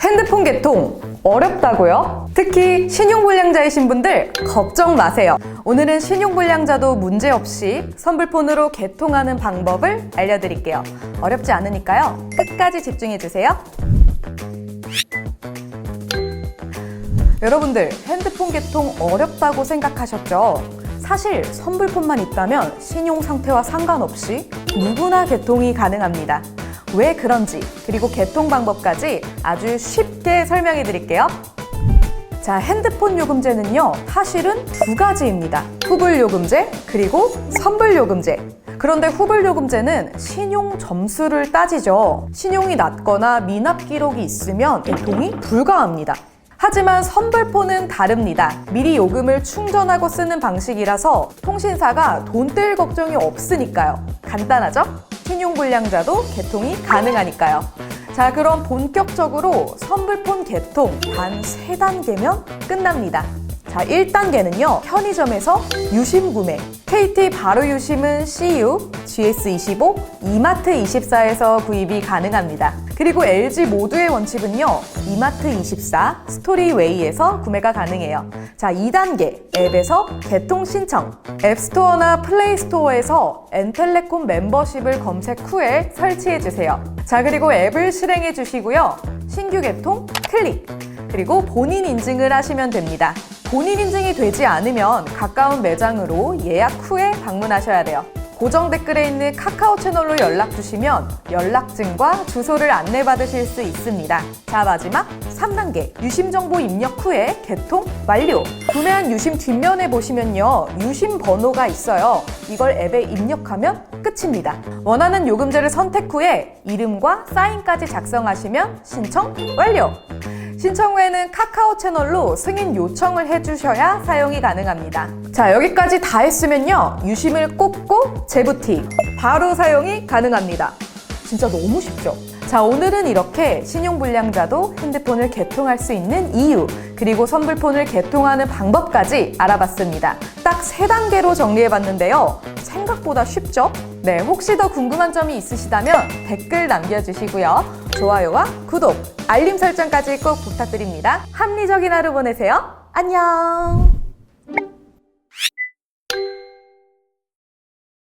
핸드폰 개통 어렵다고요? 특히 신용불량자이신 분들 걱정 마세요. 오늘은 신용불량자도 문제없이 선불폰으로 개통하는 방법을 알려드릴게요. 어렵지 않으니까요. 끝까지 집중해주세요. 여러분들 핸드폰 개통 어렵다고 생각하셨죠? 사실 선불폰만 있다면 신용 상태와 상관없이 누구나 개통이 가능합니다. 왜 그런지 그리고 개통 방법까지 아주 쉽게 설명해 드릴게요. 자, 핸드폰 요금제는요, 사실은 두 가지입니다. 후불 요금제, 그리고 선불 요금제. 그런데 후불 요금제는 신용 점수를 따지죠. 신용이 낮거나 미납 기록이 있으면 개통이 불가합니다. 하지만 선불폰은 다릅니다. 미리 요금을 충전하고 쓰는 방식이라서 통신사가 돈 뗄 걱정이 없으니까요. 간단하죠? 신용 불량자도 개통이 가능하니까요. 자, 그럼 본격적으로 선불폰 개통 단 세단계면 끝납니다. 자, 1단계는요, 편의점에서 유심 구매. KT 바로 유심은 CU, GS25, 이마트24에서 구입이 가능합니다. 그리고 LG 모두의 원칙은요, 이마트24, 스토리웨이에서 구매가 가능해요. 자, 2단계, 앱에서 개통 신청. 앱스토어나 플레이스토어에서 엔텔레콤 멤버십을 검색 후에 설치해 주세요. 자, 그리고 앱을 실행해 주시고요. 신규 개통 클릭. 그리고 본인 인증을 하시면 됩니다. 본인 인증이 되지 않으면 가까운 매장으로 예약 후에 방문하셔야 돼요. 고정 댓글에 있는 카카오 채널로 연락 주시면 연락증과 주소를 안내받으실 수 있습니다. 자, 마지막 3단계. 유심 정보 입력 후에 개통 완료. 구매한 유심 뒷면에 보시면요. 유심 번호가 있어요. 이걸 앱에 입력하면 끝입니다. 원하는 요금제를 선택 후에 이름과 사인까지 작성하시면 신청 완료. 신청 후에는 카카오 채널로 승인 요청을 해주셔야 사용이 가능합니다. 자, 여기까지 다 했으면요. 유심을 꽂고 재부팅. 바로 사용이 가능합니다. 진짜 너무 쉽죠? 자, 오늘은 이렇게 신용불량자도 핸드폰을 개통할 수 있는 이유, 그리고 선불폰을 개통하는 방법까지 알아봤습니다. 딱 세 단계로 정리해봤는데요. 생각보다 쉽죠? 네, 혹시 더 궁금한 점이 있으시다면 댓글 남겨주시고요. 좋아요와 구독, 알림 설정까지 꼭 부탁드립니다. 합리적인 하루 보내세요. 안녕!